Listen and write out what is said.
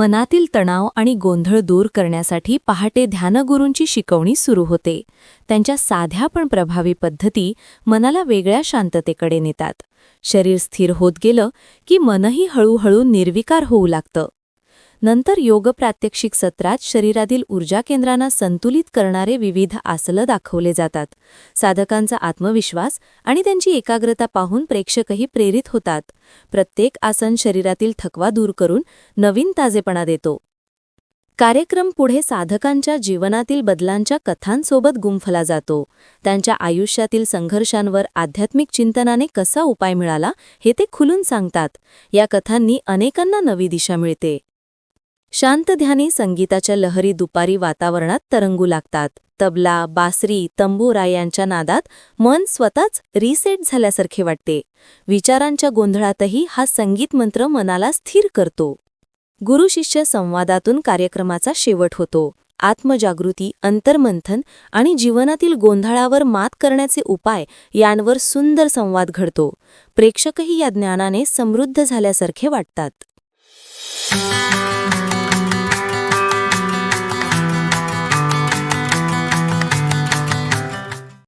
मनातील तणाव आणि गोंधळ दूर करण्यासाठी पहाटे ध्यानगुरूंची शिकवणी सुरू होते. त्यांच्या साध्या पण प्रभावी पद्धती मनाला वेगळ्या शांततेकडे नेतात. शरीर स्थिर होत गेलं की मनही हळूहळू निर्विकार होऊ लागतं. नंतर योग प्रात्यक्षिक सत्रात शरीरातील ऊर्जा केंद्रांना संतुलित करणारे विविध आसलं दाखवले जातात. साधकांचा आत्मविश्वास आणि त्यांची एकाग्रता पाहून प्रेक्षकही प्रेरित होतात. प्रत्येक आसन शरीरातील थकवा दूर करून नवीन ताजेपणा देतो. कार्यक्रम पुढे साधकांच्या जीवनातील बदलांच्या कथांसोबत गुंफला जातो. त्यांच्या आयुष्यातील संघर्षांवर आध्यात्मिक चिंतनाने कसा उपाय मिळाला हे ते खुलून सांगतात. या कथांनी अनेकांना नवी दिशा मिळते. शांत ध्यानी संगीताच्या लहरी दुपारी वातावरणात तरंगू लागतात. तबला बासरी तंबोरा यांच्या नादात मन स्वतःच रिसेट झाल्यासारखे वाटते. विचारांच्या गोंधळातही हा संगीत मंत्र मनाला स्थिर करतो. गुरु शिष्य संवादातून कार्यक्रमाचा शेवट होतो. आत्मजागृती अंतर्मंथन आणि जीवनातील गोंधळावर मात करण्याचे उपाय यांवर सुंदर संवाद घडतो. प्रेक्षकही या ज्ञानाने समृद्ध झाल्यासारखे वाटतात.